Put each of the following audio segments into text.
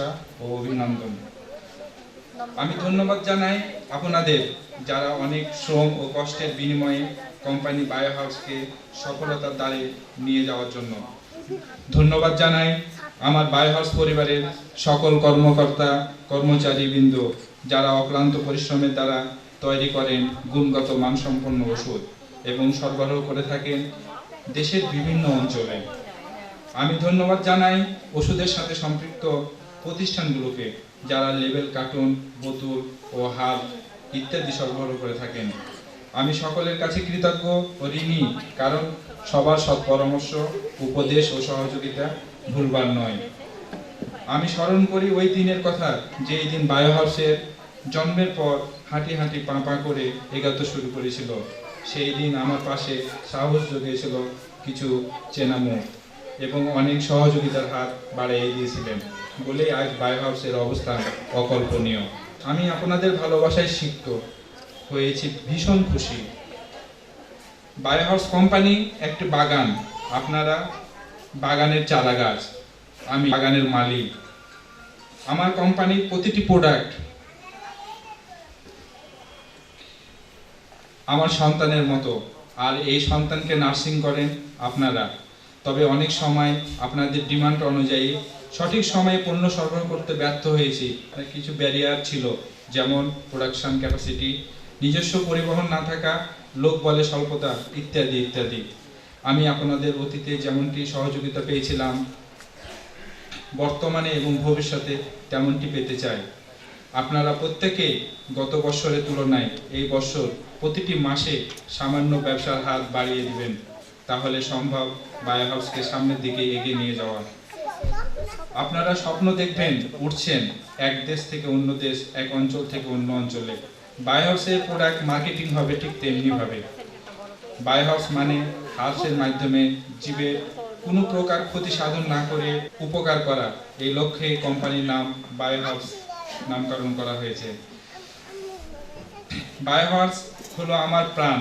ভালোবাসা ও অভিনন্দন। আমি ধন্যবাদ জানাই আপনাদের যারা অনেক শ্রম ও কষ্টের বিনিময়ে কোম্পানি বায়ো হাউসকে সফলতার দ্বারে নিয়ে যাওয়ার জন্য। ধন্যবাদ জানাই আমার বায়ো হাউস পরিবারের সকল কর্মকর্তা কর্মচারী বৃন্দ যারা অক্লান্ত পরিশ্রমের দ্বারা তৈরি করেন গুণগত মানসম্পন্ন ওষুধ এবং সরবরাহ করে থাকেন দেশের বিভিন্ন অঞ্চলে। আমি ধন্যবাদ জানাই ওষুধের সাথে সম্পৃক্ত প্রতিষ্ঠানগুলোকে, যারা লেবেল কার্টুন বোতল ও হাল ইত্যাদি সরবরাহ করে থাকেন। আমি সকলের কাছে কৃতজ্ঞ ও ঋণী, কারণ সবার সৎ পরামর্শ, উপদেশ ও সহযোগিতা ভুলবার নয়। আমি স্মরণ করি ওই দিনের কথা যে এই দিন বায়ো হাউসের জন্মের পর হাঁটি হাঁটি পা পা করে এগাতে শুরু করেছিল। সেই দিন আমার পাশে সাহস জুগিয়েছিল কিছু চেনা এবং অনেক সহযোগিতার হাত বাড়িয়ে দিয়েছিলেন বলেই আজ বায়ো হাউসের অবস্থা অকল্পনীয়। আমি আপনাদের ভালোবাসায় সিক্ত হয়েছি, ভীষণ খুশি। বায়ো হাউস কোম্পানি একটি বাগান, আপনারা বাগানের চারা গাছ আমি বাগানের মালিক। আমার কোম্পানির প্রতিটি প্রোডাক্ট আমার সন্তানের মতো। আর এই সন্তানকে নার্সিং করেন আপনারা। তবে অনেক সময় আপনাদের ডিমান্ড অনুযায়ী সঠিক সময়ে পণ্য সরবরাহ করতে ব্যর্থ হয়েছি। কিছু ব্যারিয়ার ছিল, যেমন প্রোডাকশন ক্যাপাসিটি নিজস্ব পরিবহন না থাকা, লোক বলে স্বল্পতা, ইত্যাদি ইত্যাদি। আমি আপনাদের অতীতে যেমনটি সহযোগিতা পেয়েছিলাম, বর্তমানে এবং ভবিষ্যতে তেমনটি পেতে চাই। আপনারা প্রত্যেকে গত বছরের তুলনায় এই বছর প্রতিটি মাসে সামান্য ব্যবসার হাত বাড়িয়ে দিবেন। তাহলে সম্ভব বায়ো হাউসকে সামনের দিকে এগিয়ে নিয়ে যাওয়া আপনারা স্বপ্ন দেখবেন, উঠছেন এক দেশ থেকে অন্য দেশ, এক অঞ্চল থেকে অন্য অঞ্চলে। বায়ো হাউসের প্রোডাক্ট মার্কেটিং হবে ঠিক তেমনি ভাবে বায়ো হাউস মানে হাউসের মাধ্যমে জীবের কোনো প্রকার ক্ষতি সাধন না করে উপকার করা। এই লক্ষ্যে কোম্পানির নাম বায়ো হাউস নামকরণ করা হয়েছে। বায়ো হাউস হলো আমার প্রাণ।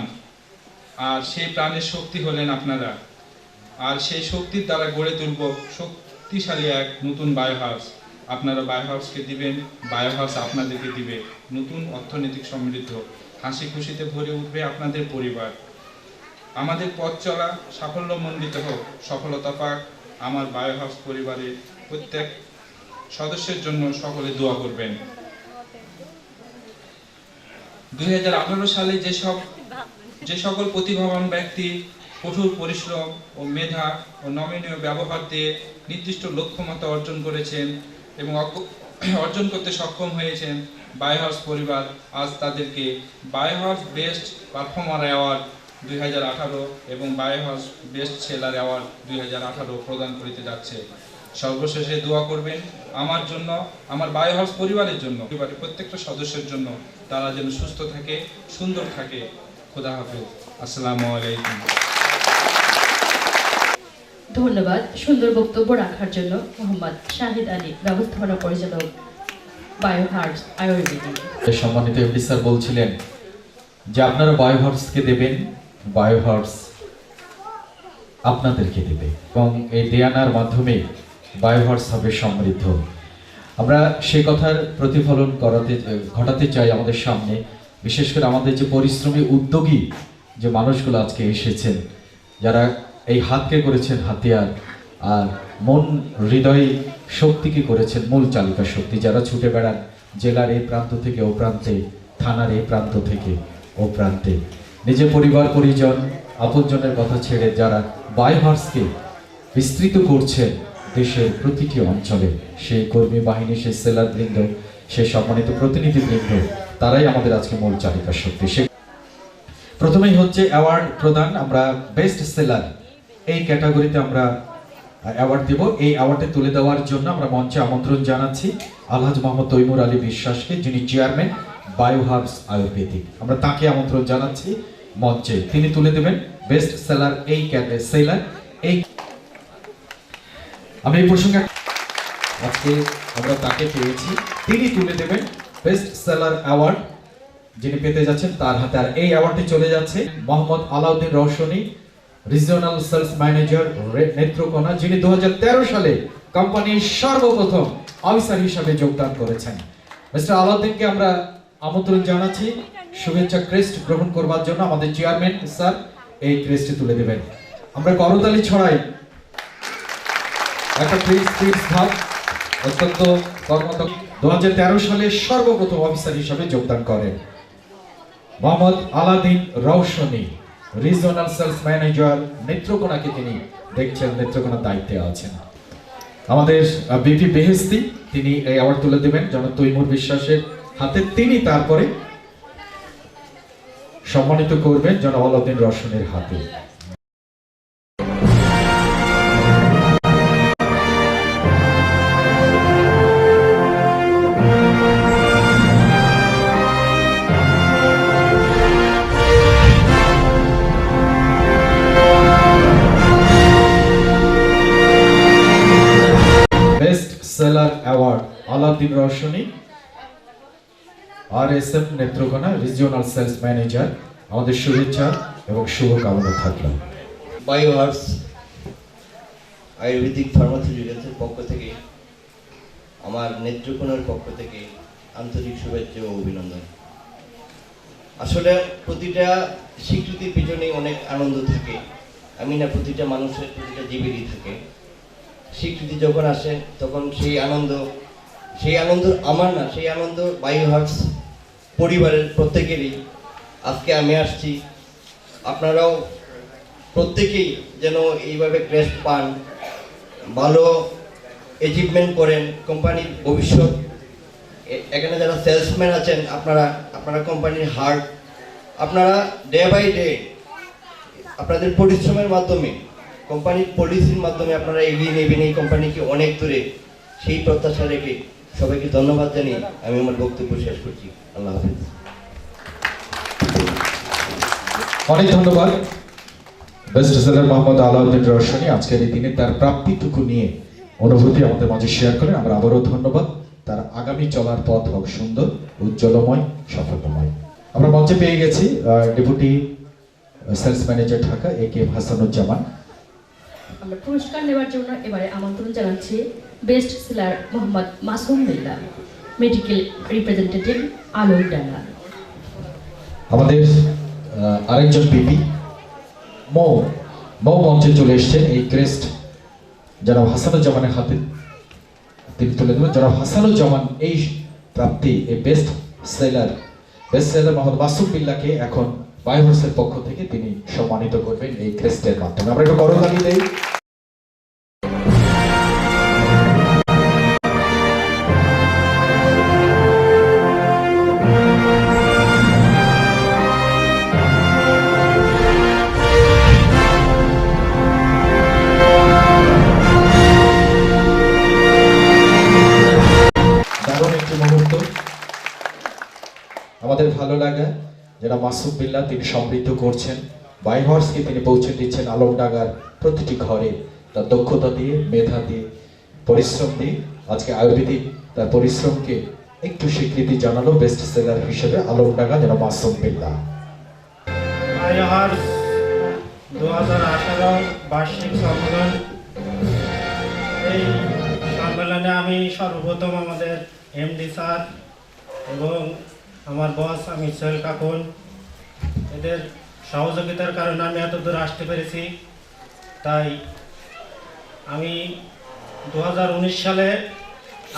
আর সেই প্রাণের শক্তি হলেন আপনারা। আর সেই শক্তির দ্বারা গড়ে তুলব শক্তিশালী এক নতুন বায়ো হাউস আপনারা বায়ো হাউসকে দিবেন বায়ো হাউস আপনাদেরকে দিবে। নতুন অর্থনৈতিক সমৃদ্ধ। হাসি খুশিতে ভরে উঠবে আপনাদের পরিবার। আমাদের পথ চলা সাফল্যমণ্ডিত হোক, সফলতা পাক আমার বায়ো হাউস পরিবারের প্রত্যেক সদস্যের জন্য সকলে দোয়া করবেন। দুই হাজার আঠারো সালে যেসব যে সকল প্রতিভাবান ব্যক্তি, কঠোর পরিশ্রম ও মেধা ও নমনীয় ব্যবহার দিয়ে নির্দিষ্ট লক্ষ্যমাত্রা অর্জন করেছেন এবং অর্জন করতে সক্ষম হয়েছেন বায়োহাউস পরিবার, আজ তাদেরকে বায়োহাউস বেস্ট পারফর্মার অ্যাওয়ার্ড দুই হাজার আঠারো এবং বায়োহাউস বেস্ট সেলার অ্যাওয়ার্ড দু হাজার আঠারো প্রদান করিতে যাচ্ছে। সর্বশেষে দোয়া করবেন আমার জন্য, আমার বায়োহাউস পরিবারের জন্য, পরিবারের প্রত্যেকটা সদস্যের জন্য তারা যেন সুস্থ থাকে, সুন্দর থাকে। খোদা হাফেজ। আসসালামু আলাইকুম। ধন্যবাদ সুন্দর বক্তব্য রাখার জন্য মোহাম্মদ শাহিদ আলী ব্যবস্থাপনা পরিচালক বায়োহার্স আয়ুর্বেদিক। সম্মানিত এমডি স্যার বলছিলেন যে আপনারা বায়োহার্সকে দেবেন বায়োহার্স আপনাদেরকে দেবে এবং এই দেয়ানার মাধ্যমে বায়োহার্স হবে সমৃদ্ধ। আমরা সে কথার প্রতিফলন করাতে ঘটাতে চাই আমাদের সামনে। বিশেষ করে আমাদের যে পরিশ্রমী উদ্যোগী যে মানুষগুলো আজকে এসেছেন, যারা এই হাতকে করেছেন হাতিয়ার আর মন হৃদয় শক্তিকে করেছেন মূল চালিকা শক্তি, যারা ছুটে বেড়ান জেলার এই প্রান্ত থেকে ও প্রান্তে, থানার এই প্রান্ত থেকে ও প্রান্তে। নিজের পরিবার, পরিজন, আপনজনের কথা ছেড়ে যারা বায়োহার্সকে বিস্তৃত করছেন দেশের প্রতিটি অঞ্চলে, সেই কর্মী বাহিনী, সেই সেলার বৃন্দ সেই সম্মানিত প্রতিনিধি বৃন্দ তারাই আমাদের আজকে মূল চালিকা শক্তি। সে প্রথমেই হচ্ছে অ্যাওয়ার্ড প্রদান, আমরা বেস্ট সেলার এই ক্যাটাগরিতে আমরা অ্যাওয়ার্ড দেব। এই অ্যাওয়ার্ডে তুলে দেওয়ার জন্য আমরা মঞ্চে আমন্ত্রণ জানাচ্ছি আলহাজ মোহাম্মদ তৈমুর আলী বিশ্বাসকে, যিনি চেয়ারম্যান বায়োহার্বস আয়ুর্বেদিক। আমরা তাকে আমন্ত্রণ জানাচ্ছি মঞ্চে। তিনি তুলে দেবেন বেস্ট সেলার এই সেলার এই আমি এই প্রসঙ্গে আজকে আমরা তাকে পেয়েছি। তিনি তুলে দেবেন বেস্ট সেলার অ্যাওয়ার্ড যিনি পেতে যাচ্ছেন তার হাতে। আর এই অ্যাওয়ার্ডটি চলে যাচ্ছে Mohammad Alauddin Roshni regional sales manager Netrokona, যিনি দুহাজার তেরো সালে কোম্পানির সর্বপ্রথম অফিসার হিসাবে যোগদান করেছেন। মিস্টার আলাউদ্দিনকে আমরা আমন্ত্রণ জানাচ্ছি। শুভেচ্ছা ক্রেস্ট গ্রহণ করবার জন্য আমাদের চেয়ারম্যান স্যার এই ক্রেস্টটি তুলে দেবেন। আমরা করতালি ছড়াই। একটা ভাগ অত্যন্ত কর্মত দু সালে সর্বপ্রথম অফিসার হিসাবে যোগদান করেন। Mohammad Aladdin Roshni regional sales manager, নেত্রকোনাকে তিনি দেখছেন, নেত্রকোনার দায়িত্বে আছেন। আমাদের বিপি বেহেস্তি তিনি এই অ্যাওয়ার্ড তুলে দেবেন। জনাব তৈমুর বিশ্বাসের হাতে তিনি তারপরে সম্মানিত করবেন জনাব আলাউদ্দিন রওশনের হাতে। Seller award Alauddin Roshni R S M Netrokona regional sales manager আমাদের শুভেচ্ছা এবং শুভকামনা থাকল। বায়োহার্স আয়ুর্বেদিক ফার্মাসিউটিক্যালসের পক্ষ থেকে, আমার নেত্রকোনার পক্ষ থেকে আন্তরিক শুভেচ্ছা ও অভিনন্দন। আসলে প্রতিটা স্বীকৃতির পিছনে অনেক আনন্দ থাকে। আমি না, প্রতিটা মানুষের প্রতিটা জীবেরই থাকে। স্বীকৃতি যখন আসে, তখন সেই আনন্দ সেই আনন্দ আমার না, সেই আনন্দ বায়োহার্স পরিবারের প্রত্যেকেরই। আজকে আমি আসছি, আপনারাও প্রত্যেকেই যেন এইভাবে ক্রেস্ট পান, ভালো অ্যাচিভমেন্ট করেন কোম্পানির ভবিষ্যৎ। এখানে যারা সেলসম্যান আছেন, আপনারা আপনারা কোম্পানির হার্ট আপনারা ডে বাই ডে আপনাদের পরিশ্রমের মাধ্যমে কোম্পানির পলিসির মাধ্যমে আপনারা এগিয়ে নেবেন এই কোম্পানিকে অনেক দূরে সেই প্রত্যাশা রেখে সবাইকে ধন্যবাদ জানিয়ে আমি আমার বক্তব্য শেষ করছি। আল্লাহ হাফিজ। অনেক ধন্যবাদ। বেস্ট সেলার মোহাম্মদ আলাউদ্দিন রওশনী আজকের এই দিনে তার প্রাপ্তিটুকু নিয়ে অনুভূতি আমাদের মাঝে শেয়ার করেন আমরা আবারও ধন্যবাদ। তার আগামী চলার পথ হোক সুন্দর, উজ্জ্বলময় সফলময় আমরা মঞ্চে পেয়ে গেছি deputy sales manager Dhaka A K Hasanuzzaman আমরা পুরস্কার নেওয়ার জন্য এবারে আমন্ত্রণ জানাচ্ছি best seller Mohammad Masum Billah medical representative Alokdanga আমাদের আরেকজন পিপি মৌ। মৌ মঞ্চে চলে এসছেন এই ক্রেস্ট যারা হাসানুজ্জামানের হাতে। তিনি তুলে দেবেন যারা হাসানুজ্জামান, এই প্রাপ্তি, এই best seller best seller Mohammad Masum বিল্লাহকে এখন বায়োহর্সের পক্ষ থেকে তিনি সম্মানিত করবেন এই ক্রেস্টের মাধ্যমে। আমরা একটু করতালি দেই। ভালো লাগা। যারা মাসুম বিল্লাহ তিনি সমৃদ্ধ করছেন। বাইহর্সকে তিনি পৌঁছে দিচ্ছেন আলমডাঙ্গার প্রতিটি ঘরে। তার দক্ষতা দিয়ে, মেধা দিয়ে, পরিশ্রম দিয়ে। আজকে আয়ুর্বেদিক তার পরিশ্রমকে একটু স্বীকৃতি জানালো বেস্ট সেলার হিসেবে আলমডাঙ্গা যারা মাসুম আইহার দু হাজার আঠারো বার্ষিক সম্মেলন। এই সম্মেলনে আমি সর্বপ্রথম আমাদের এমডি স্যার এবং আমার বস আমি সোহেল কাকুন এদের সহযোগিতার কারণে আমি এত দূর আসতে পেরেছি। তাই আমি দু হাজার উনিশ সালে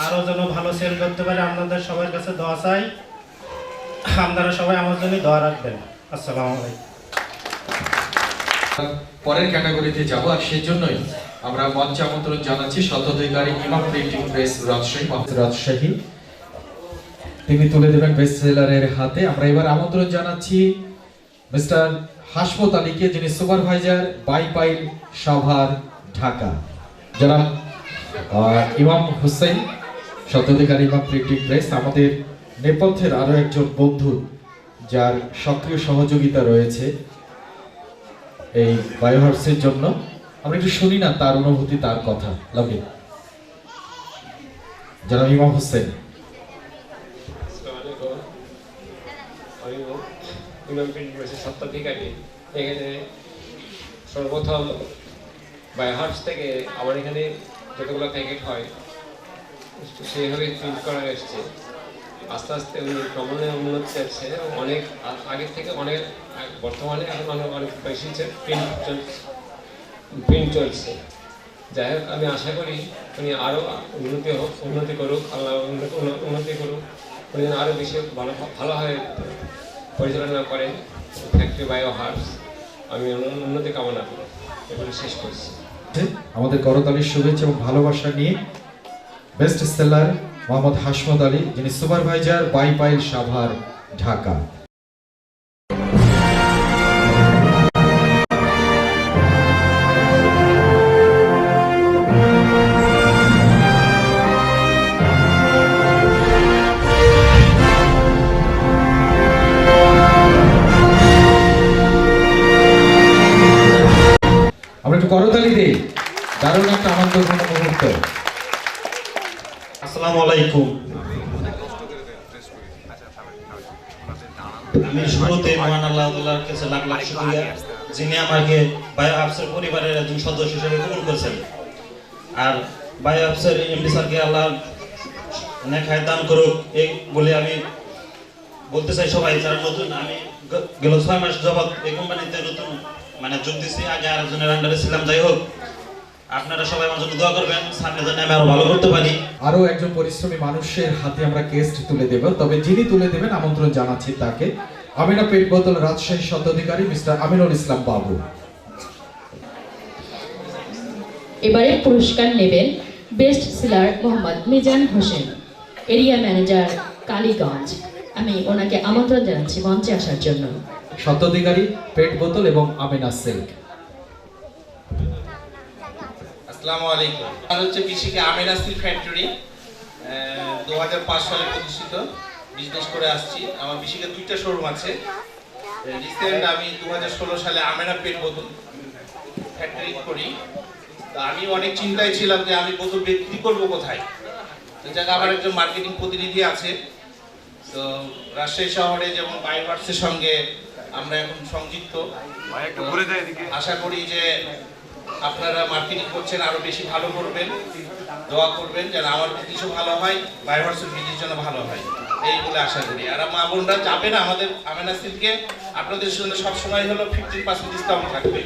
আরও যেন ভালো সেল করতে পারি আপনাদের সবার কাছে দোয়া চাই। আপনারা সবাই আমার জন্য দোয়া রাখবেন। আসসালামু আলাইকুম। পরের ক্যাটাগরিতে যাব আর সেই জন্যই আমরা মঞ্চে আমন্ত্রণ জানাচ্ছি শতাধিকারী ইমাম প্রিন্টিং প্রেস রাজশাহী রাজশাহী তিনি তুলে দেবেন বেস্ট সেলারের হাতে। আমরা এবার আমন্ত্রণ জানাচ্ছি মিস্টার হাসমত আলীকে যিনি সুপারভাইজার বাইপাইল সাভার ঢাকা। আহ, ইমাম হুসেন শতাধিকারী ইমাম প্রিন্টিং প্রেস আমাদের নেপথ্যের আরও একজন বন্ধু যার সক্রিয় সহযোগিতা রয়েছে এই বায়োহার্সের জন্য। আমরা একটু শুনি না তার অনুভূতি তার কথা। লাভলি জনাব ইমাম হোসেন আমি প্রিন্ট প্রেসের স্বত্বাধিকারী এখানে সর্বপ্রথম বাই হার্টস থেকে আমার এখানে যতগুলো প্যাকেট হয় সেইভাবে প্রিন্ট করা এসছে আস্তে আস্তে ক্রমান্বয়ে উন্নতি এবং অনেক আগের থেকে অনেক, বর্তমানে এখন অনেক অনেক বেশি প্রিন্ট চলছে। প্রিন্ট চলছে। যাই হোক, আমি আশা করি উনি আরও উন্নতি হোক, উন্নতি করুক, আল্লাহ উন্নতি- করুক উনি আরও বেশি ভালো ভালোভাবে পরিচালনা করেন ফ্যাক্টরি বায়ো হার্বস আমি উন্ন- উন্নতি কামনা করি। এগুলো শেষ করছি। আমাদের করতালির শুভেচ্ছা এবং ভালোবাসা নিয়ে বেস্ট সেলার মোহাম্মদ হাসমত আলী, যিনি সুপারভাইজার বাইপাইল সাভার, ঢাকা। আলাইকুম আমি শুরুতে মহান আল্লাহ তাআলার কাছে লাখ লাখ শুকরিয়া, যিনি আমাকে বায়ো হাবসের পরিবারের একজন সদস্য হিসেবে কবুল করেছেন। আর বায়ো হাবসের এমডি স্যারকে আল্লাহ নেখায় দান করুক, এই বলে আমি বলতে চাই সবাই, যারা নতুন, আমি গেল ছয় মাস যাবৎ এই কোম্পানিতে নতুন মানে যোগ দিচ্ছি আগে আরেকজনের আন্ডারে ছিলাম। যাই হোক আপনারা সবাই আমার জন্য দোয়া করবেন সামনে যেন আমি আরও ভালো করতে পারি। আরও একজন পরিশ্রমী মানুষের হাতে আমরা কেস্ট তুলে দেব তবে যিনি তুলে দেবেন আমন্ত্রণ জানাচ্ছি তাকে। আমিনা পেট বোতল রাজশাহী স্বত্বাধিকারী মিস্টার আমিনুল ইসলাম বাবু। এবারে পুরস্কার নেবেন best seller Mohammad Mizan Hossain area manager Kaliganj. আমি ওনাকে আমন্ত্রণ জানাচ্ছি মঞ্চে আসার জন্য। স্বত্বাধিকারী পেট বোতল এবং আমিনা সিল্ক। আসসালামু আলাইকুম। আর হচ্ছে বিশিকে আমেরা স্টিল ফ্যাক্টরি দু হাজার পাঁচ সালে প্রতিষ্ঠিত। বিজনেস করে আসছি। আমার বিশিকে দুইটা শোরুম আছে। রিসেন্ট আমি দু হাজার ষোলো সালে আমেরা পেট বোতল ফ্যাক্টরি করি। তো আমি অনেক চিন্তায় ছিলাম যে আমি বোতল বিক্রি করব কোথায়? তো জায়গায় আমার একজন মার্কেটিং প্রতিনিধি আছে। তো রাজশাহী শহরে যেমন বায়োভার্সের সঙ্গে আমরা এখন সংযুক্ত। আশা করি যে আপনারা মার্কেটিং করছেন, আরও বেশি ভালো করবেন। দোয়া করবেন যেন আমার বিজনেসও ভালো হয় বায়োভার্সের বিজনেস যেন ভালো হয়। এই বলে আশা করি। আর মা বোনরা যাবেন আমাদের আমেনা সিল্কে আপনাদের জন্য সবসময় হলো ফিফটিন পার্সেন্ট ডিসকাউন্ট থাকবে।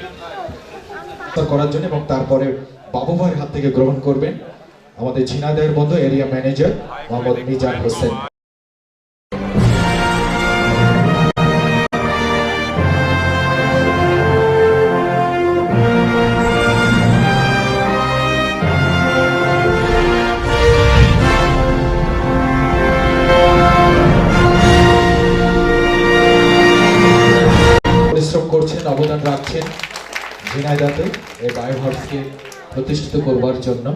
করার জন্য এবং তারপরে বাবু ভাইয়ের হাত থেকে গ্রহণ করবেন। আমাদের ঝিনাইদহের বন্ধু এরিয়া ম্যানেজার মোহাম্মদ মিজান হোসেন। অবদান রাখছেন ঝিনাইদাতে এই বায়োভার্সকে প্রতিষ্ঠিত করবার জন্য।